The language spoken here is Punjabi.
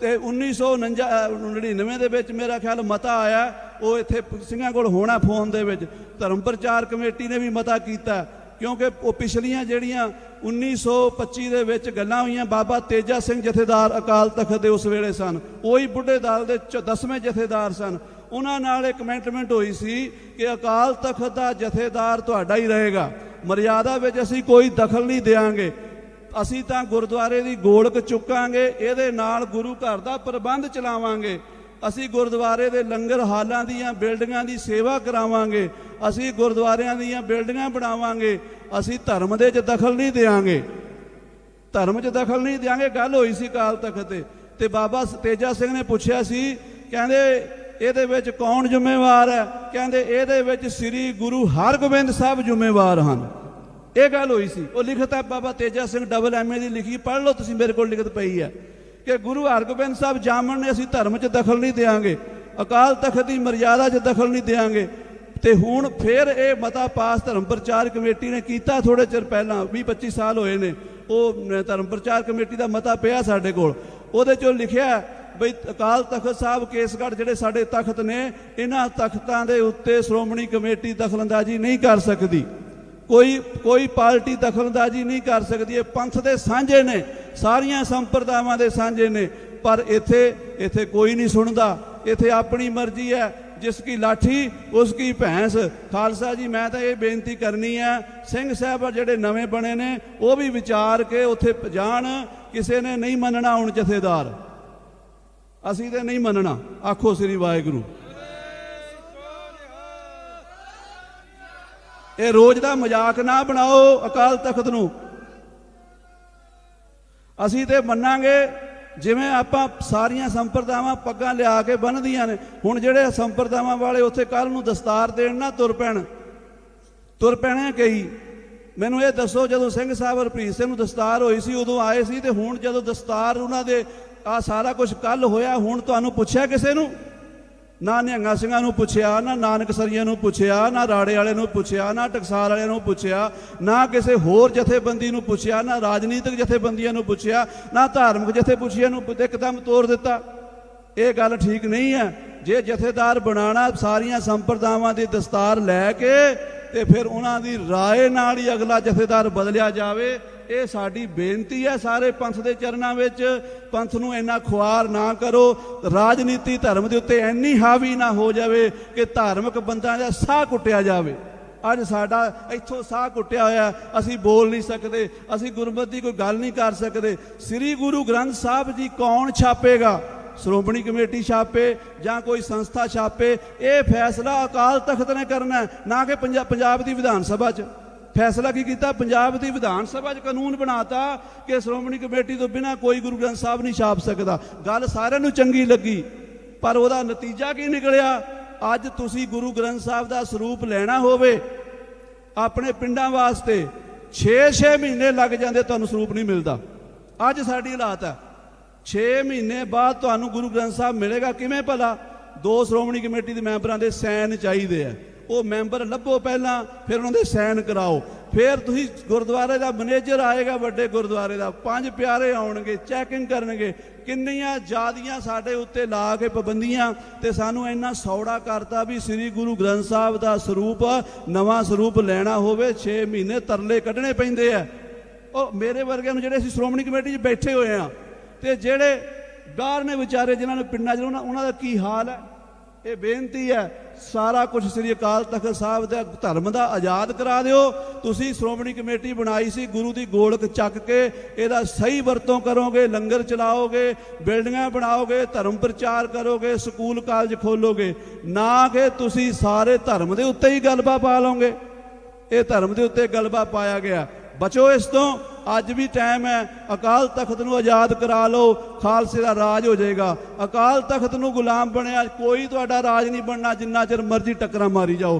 ਤੇ 1999 ਦੇ ਵਿੱਚ ਮੇਰਾ ਖਿਆਲ ਮਤਾ ਆਇਆ, ਉਹ ਇੱਥੇ ਸਿੰਘਾਂ ਕੋਲ ਹੋਣਾ ਫੋਨ ਦੇ ਵਿੱਚ। ਧਰਮ ਪ੍ਰਚਾਰ ਕਮੇਟੀ ਨੇ ਵੀ ਮਤਾ ਕੀਤਾ, ਕਿਉਂਕਿ ਉਹ ਪਿਛਲੀਆਂ ਜਿਹੜੀਆਂ 1925 ਦੇ ਵਿੱਚ ਗੱਲਾਂ ਹੋਈਆਂ, ਬਾਬਾ ਤੇਜਾ ਸਿੰਘ ਜਥੇਦਾਰ ਅਕਾਲ ਤਖਤ ਦੇ ਉਸ ਵੇਲੇ ਸਨ। ਉਹੀ ਬੁੱਢੇ ਦਲ ਦੇ 10ਵੇਂ ਜਥੇਦਾਰ ਸਨ। ਉਹਨਾਂ ਨਾਲ ਇੱਕ ਕਮੈਂਟਮੈਂਟ ਹੋਈ ਸੀ ਕਿ ਅਕਾਲ ਤਖਤ ਦਾ ਜਥੇਦਾਰ ਤੁਹਾਡਾ ਹੀ ਰਹੇਗਾ। ਮਰਿਆਦਾ ਵਿੱਚ ਅਸੀਂ ਕੋਈ ਦਖਲ ਨਹੀਂ ਦੇਵਾਂਗੇ ਅਸੀਂ ਤਾਂ ਗੁਰਦੁਆਰੇ ਦੀ ਗੋਲਕ ਚੁੱਕਾਂਗੇ, ਇਹਦੇ ਨਾਲ ਗੁਰੂ ਘਰ ਦਾ ਪ੍ਰਬੰਧ ਚਲਾਵਾਂਗੇ। ਅਸੀਂ ਗੁਰਦੁਆਰੇ ਦੇ ਲੰਗਰ ਹਾਲਾਂ ਦੀਆਂ ਬਿਲਡਿੰਗਾਂ ਦੀ ਸੇਵਾ ਕਰਾਵਾਂਗੇ। ਅਸੀਂ ਗੁਰਦੁਆਰਿਆਂ ਦੀਆਂ ਬਿਲਡਿੰਗਾਂ ਬਣਾਵਾਂਗੇ। ਅਸੀਂ ਧਰਮ ਦੇ 'ਚ ਦਖਲ ਨਹੀਂ ਦੇਵਾਂਗੇ ਧਰਮ 'ਚ ਦਖਲ ਨਹੀਂ ਦਿਆਂਗੇ, ਗੱਲ ਹੋਈ ਸੀ ਕਾਲ ਤਖਤ ਤੇ। ਤੇ ਬਾਬਾ ਤੇਜਾ ਸਿੰਘ ਨੇ ਪੁੱਛਿਆ ਸੀ, ਕਹਿੰਦੇ ਇਹਦੇ ਵਿੱਚ ਕੌਣ ਜ਼ਿੰਮੇਵਾਰ ਹੈ? ਕਹਿੰਦੇ ਇਹਦੇ ਵਿੱਚ ਸ੍ਰੀ ਗੁਰੂ ਹਰਗੋਬਿੰਦ ਸਾਹਿਬ ਜ਼ਿੰਮੇਵਾਰ ਹਨ। ਇਹ ਗੱਲ ਹੋਈ ਸੀ। ਉਹ ਲਿਖਤ ਹੈ, ਬਾਬਾ ਤੇਜਾ ਸਿੰਘ ਡਬਲ ਐਮਏ ਦੀ ਲਿਖੀ, ਪੜ੍ਹ ਲਓ ਤੁਸੀਂ, ਮੇਰੇ ਕੋਲ ਲਿਖਤ ਪਈ ਹੈ। ਕਿ ਗੁਰੂ ਹਰਗੋਬਿੰਦ ਸਾਹਿਬ ਜਾਮਣ ਨੇ ਅਸੀਂ ਧਰਮ 'ਚ ਦਖਲ ਨਹੀਂ ਦੇਵਾਂਗੇ ਅਕਾਲ ਤਖਤ ਦੀ ਮਰਿਆਦਾ 'ਚ ਦਖਲ ਨਹੀਂ ਦੇਵਾਂਗੇ ਤੇ ਹੁਣ ਫਿਰ ਇਹ ਮਤਾ ਪਾਸ ਧਰਮ ਪ੍ਰਚਾਰ ਕਮੇਟੀ ਨੇ ਕੀਤਾ ਥੋੜੇ ਚਿਰ ਪਹਿਲਾਂ 20 25 ਸਾਲ ਹੋਏ ਨੇ। ਉਹ ਧਰਮ ਪ੍ਰਚਾਰ ਕਮੇਟੀ ਦਾ ਮਤਾ ਪਿਆ ਸਾਡੇ ਕੋਲ। ਉਹਦੇ ਚੋਂ ਲਿਖਿਆ ਬਈ ਅਕਾਲ ਤਖਤ ਸਾਹਿਬ ਕੇਸਗੜ੍ਹ ਜਿਹੜੇ ਸਾਡੇ ਤਖਤ ਨੇ, ਇਹਨਾਂ ਤਖਤਾਂ ਦੇ ਉੱਤੇ ਸ਼੍ਰੋਮਣੀ ਕਮੇਟੀ ਦਖਲਅੰਦਾਜ਼ੀ ਨਹੀਂ ਕਰ ਸਕਦੀ। ਕੋਈ ਕੋਈ ਪਾਰਟੀ ਦਖਲਅੰਦਾਜ਼ੀ ਨਹੀਂ ਕਰ ਸਕਦੀ, ਇਹ ਪੰਥ ਦੇ ਸਾਂਝੇ ਨੇ, ਸਾਰੀਆਂ ਸੰਪਰਦਾਵਾਂ ਦੇ ਸਾਂਝੇ ਨੇ, ਪਰ ਇੱਥੇ ਇੱਥੇ ਕੋਈ ਨਹੀਂ ਸੁਣਦਾ, ਇੱਥੇ ਆਪਣੀ ਮਰਜ਼ੀ ਹੈ, ਜਿਸ ਕੀ ਲਾਠੀ, ਉਸ ਕੀ ਭੈਂਸ। ਖਾਲਸਾ ਜੀ, ਮੈਂ ਤਾਂ ਇਹ ਬੇਨਤੀ ਕਰਨੀ ਹੈ, ਸਿੰਘ ਸਾਹਿਬ ਜਿਹੜੇ ਨਵੇਂ ਬਣੇ ਨੇ, ਉਹ ਵੀ ਵਿਚਾਰ ਕੇ ਉੱਥੇ ਜਾਣ, ਕਿਸੇ ਨੇ ਨਹੀਂ ਮੰਨਣਾ ਹੁਣ ਜਥੇਦਾਰ। ਅਸੀਂ ਤੇ ਨਹੀਂ ਮੰਨਣਾ, ਆਖੋ ਸ੍ਰੀ ਵਾਹਿਗੁਰੂ। ਇਹ ਰੋਜ਼ ਦਾ ਮਜ਼ਾਕ ਨਾ ਬਣਾਓ ਅਕਾਲ ਤਖਤ ਨੂੰ। ਅਸੀਂ ਤੇ ਮੰਨਾਂਗੇ, ਜਿਵੇਂ ਆਪਾਂ ਸਾਰੀਆਂ ਸੰਪਰਦਾਵਾਂ ਪੱਗਾਂ ਲਿਆ ਕੇ ਬੰਨ੍ਹਦੀਆਂ ਨੇ, ਹੁਣ ਜਿਹੜੇ ਸੰਪਰਦਾਵਾਂ ਵਾਲੇ ਉੱਥੇ ਕੱਲ ਨੂੰ ਦਸਤਾਰ ਦੇਣ ਨਾ ਤੁਰ ਪੈਣ। ਤੁਰ ਪੈਣੇ ਕਈ। ਮੈਨੂੰ ਇਹ ਦੱਸੋ, ਜਦੋਂ ਸਿੰਘ ਸਾਹਿਬ ਹਰਪ੍ਰੀਤ ਸਿੰਘ ਨੂੰ ਦਸਤਾਰ ਹੋਈ ਸੀ, ਉਦੋਂ ਆਏ ਸੀ ਤੇ ਹੁਣ ਜਦੋਂ ਦਸਤਾਰ ਉਹਨਾਂ ਦੇ ਆ ਸਾਰਾ ਕੁਝ ਕੱਲ ਹੋਇਆ, ਹੁਣ ਤੁਹਾਨੂੰ ਪੁੱਛਿਆ ਕਿਸੇ ਨੂੰ? ਨਾ ਨਿਹੰਗਾ ਸਿੰਘਾਂ ਨੂੰ ਪੁੱਛਿਆ, ਨਾ ਨਾਨਕ ਸਰੀਆਂ ਨੂੰ ਪੁੱਛਿਆ, ਨਾ ਰਾੜੇ ਵਾਲੇ ਨੂੰ ਪੁੱਛਿਆ, ਨਾ ਟਕਸਾਲ ਵਾਲਿਆਂ ਨੂੰ ਪੁੱਛਿਆ, ਨਾ ਕਿਸੇ ਹੋਰ ਜਥੇਬੰਦੀ ਨੂੰ ਪੁੱਛਿਆ, ਨਾ ਰਾਜਨੀਤਿਕ ਜਥੇਬੰਦੀਆਂ ਨੂੰ ਪੁੱਛਿਆ, ਨਾ ਧਾਰਮਿਕ ਜਥੇਬੰਦੀਆਂ ਨੂੰ ਇੱਕਦਮ ਤੋੜ ਦਿੱਤਾ। ਇਹ ਗੱਲ ਠੀਕ ਨਹੀਂ ਹੈ। ਜੇ ਜਥੇਦਾਰ ਬਣਾਣਾ ਸਾਰੀਆਂ ਸੰਪਰਦਾਵਾਂ ਦੀ ਦਸਤਾਰ ਲੈ ਕੇ ਤੇ ਫਿਰ ਉਹਨਾਂ ਦੀ ਰਾਏ ਨਾਲ ਹੀ ਅਗਲਾ ਜਥੇਦਾਰ ਬਦਲਿਆ ਜਾਵੇ ਇਹ ਸਾਡੀ ਬੇਨਤੀ ਹੈ ਸਾਰੇ ਪੰਥ ਦੇ ਚਰਨਾਂ ਵਿੱਚ। ਪੰਥ ਨੂੰ ਇੰਨਾ ਖੁਆਰ ਨਾ ਕਰੋ। ਰਾਜਨੀਤੀ ਧਰਮ ਦੇ ਉੱਤੇ ਇੰਨੀ ਹਾਵੀ ਨਾ ਹੋ ਜਾਵੇ ਕਿ ਧਾਰਮਿਕ ਬੰਦਿਆਂ ਦਾ ਸਾਹ ਕੁੱਟਿਆ ਜਾਵੇ। ਅੱਜ ਸਾਡਾ ਇੱਥੋਂ ਸਾਹ ਕੁੱਟਿਆ ਹੋਇਆ, ਅਸੀਂ ਬੋਲ ਨਹੀਂ ਸਕਦੇ, ਅਸੀਂ ਗੁਰਮਤਿ ਦੀ ਕੋਈ ਗੱਲ ਨਹੀਂ ਕਰ ਸਕਦੇ। ਸ੍ਰੀ ਗੁਰੂ ਗ੍ਰੰਥ ਸਾਹਿਬ ਜੀ ਕੌਣ ਛਾਪੇਗਾ? ਸ਼੍ਰੋਮਣੀ ਕਮੇਟੀ ਛਾਪੇ ਜਾਂ ਕੋਈ ਸੰਸਥਾ ਛਾਪੇ? ਇਹ ਫੈਸਲਾ ਅਕਾਲ ਤਖਤ ਨੇ ਕਰਨਾ ਨਾ ਕਿ ਪੰਜਾ- ਪੰਜਾਬ ਦੀ ਵਿਧਾਨ ਸਭਾ 'ਚ। ਫੈਸਲਾ ਕੀ ਕੀਤਾ? ਪੰਜਾਬ ਦੀ ਵਿਧਾਨ ਸਭਾ 'ਚ ਕਾਨੂੰਨ ਬਣਾਤਾ ਕਿ ਸ਼੍ਰੋਮਣੀ ਕਮੇਟੀ ਤੋਂ ਬਿਨਾ ਕੋਈ ਗੁਰੂ ਗ੍ਰੰਥ ਸਾਹਿਬ ਨਹੀਂ ਛਾਪ ਸਕਦਾ। ਗੱਲ ਸਾਰਿਆਂ ਨੂੰ ਚੰਗੀ ਲੱਗੀ, ਪਰ ਉਹਦਾ ਨਤੀਜਾ ਕੀ ਨਿਕਲਿਆ? ਅੱਜ ਤੁਸੀਂ ਗੁਰੂ ਗ੍ਰੰਥ ਸਾਹਿਬ ਦਾ ਸਰੂਪ ਲੈਣਾ ਹੋਵੇ, ਆਪਣੇ ਪਿੰਡਾਂ ਵਾਸਤੇ 6-6 ਮਹੀਨੇ ਲੱਗ ਜਾਂਦੇ ਤੁਹਾਨੂੰ ਸਰੂਪ ਨਹੀਂ ਮਿਲਦਾ। ਅੱਜ ਸਾਡੀ ਹਾਲਾਤ ਹੈ 6 ਮਹੀਨੇ ਬਾਅਦ ਤੁਹਾਨੂੰ ਗੁਰੂ ਗ੍ਰੰਥ ਸਾਹਿਬ ਮਿਲੇਗਾ ਕਿਵੇਂ ਭਲਾ? ਦੋ ਸ਼੍ਰੋਮਣੀ ਕਮੇਟੀ ਦੇ ਮੈਂਬਰਾਂ ਦੇ ਸਾਈਨ ਚਾਹੀਦੇ ਆ। ਉਹ ਮੈਂਬਰ ਲੱਭੋ ਪਹਿਲਾਂ, ਫਿਰ ਉਹਨਾਂ ਦੇ ਸਾਈਨ ਕਰਾਓ। ਫਿਰ ਤੁਸੀਂ ਗੁਰਦੁਆਰੇ ਦਾ ਮੈਨੇਜਰ ਆਏਗਾ, ਵੱਡੇ ਗੁਰਦੁਆਰੇ ਦਾ। ਪੰਜ ਪਿਆਰੇ ਆਉਣਗੇ, ਚੈਕਿੰਗ ਕਰਨਗੇ। ਕਿੰਨੀਆਂ ਜਿਆਦੀਆਂ ਸਾਡੇ ਉੱਤੇ ਲਾ ਕੇ ਪਾਬੰਦੀਆਂ ਤੇ ਸਾਨੂੰ ਇੰਨਾ ਸੌੜਾ ਕਰਤਾ ਵੀ ਸ੍ਰੀ ਗੁਰੂ ਗ੍ਰੰਥ ਸਾਹਿਬ ਦਾ ਸਰੂਪ, ਨਵਾਂ ਸਰੂਪ ਲੈਣਾ ਹੋਵੇ 6 ਮਹੀਨੇ ਤਰਲੇ ਕੱਢਣੇ ਪੈਂਦੇ ਆ। ਉਹ ਮੇਰੇ ਵਰਗਿਆਂ ਨੂੰ ਜਿਹੜੇ ਅਸੀਂ ਸ਼੍ਰੋਮਣੀ ਕਮੇਟੀ 'ਚ ਬੈਠੇ ਹੋਏ ਆ, ਤੇ ਜਿਹੜੇ ਬਾਹਰ ਨੇ ਵਿਚਾਰੇ ਜਿਨ੍ਹਾਂ ਨੂੰ ਪਿੰਡਾਂ 'ਚ ਉਹਨਾਂ ਉਹਨਾਂ ਦਾ ਕੀ ਹਾਲ ਹੈ? ਇਹ ਬੇਨਤੀ ਹੈ, ਸਾਰਾ ਕੁਝ ਸ੍ਰੀ ਅਕਾਲ ਤਖਤ ਸਾਹਿਬ ਦੇ ਧਰਮ ਦਾ ਆਜ਼ਾਦ ਕਰਾ ਦਿਓ। ਤੁਸੀਂ ਸ਼੍ਰੋਮਣੀ ਕਮੇਟੀ ਬਣਾਈ ਸੀ, ਗੁਰੂ ਦੀ ਗੋਲਕ ਚੱਕ ਕੇ ਇਹਦਾ ਸਹੀ ਵਰਤੋਂ ਕਰੋਗੇ, ਲੰਗਰ ਚਲਾਓਗੇ, ਬਿਲਡਿੰਗਾਂ ਬਣਾਓਗੇ, ਧਰਮ ਪ੍ਰਚਾਰ ਕਰੋਗੇ, ਸਕੂਲ ਕਾਲਜ ਖੋਲੋਗੇ, ਨਾ ਕਿ ਤੁਸੀਂ ਸਾਰੇ ਧਰਮ ਦੇ ਉੱਤੇ ਹੀ ਗਲਬਾ ਪਾ ਲਓਗੇ। ਇਹ ਧਰਮ ਦੇ ਉੱਤੇ ਗਲਬਾ ਪਾਇਆ ਗਿਆ। ਬਚੋ ਇਸ ਤੋਂ, ਅੱਜ ਵੀ ਟਾਈਮ ਹੈ, ਅਕਾਲ ਤਖਤ ਨੂੰ ਆਜ਼ਾਦ ਕਰਾ ਲਓ, ਖਾਲਸੇ ਦਾ ਰਾਜ ਹੋ ਜਾਏਗਾ। ਅਕਾਲ ਤਖਤ ਨੂੰ ਗੁਲਾਮ ਬਣਿਆ, ਕੋਈ ਤੁਹਾਡਾ ਰਾਜ ਨਹੀਂ ਬਣਨਾ, ਜਿੰਨਾ ਚਿਰ ਮਰਜ਼ੀ ਟੱਕਰਾਂ ਮਾਰੀ ਜਾਓ।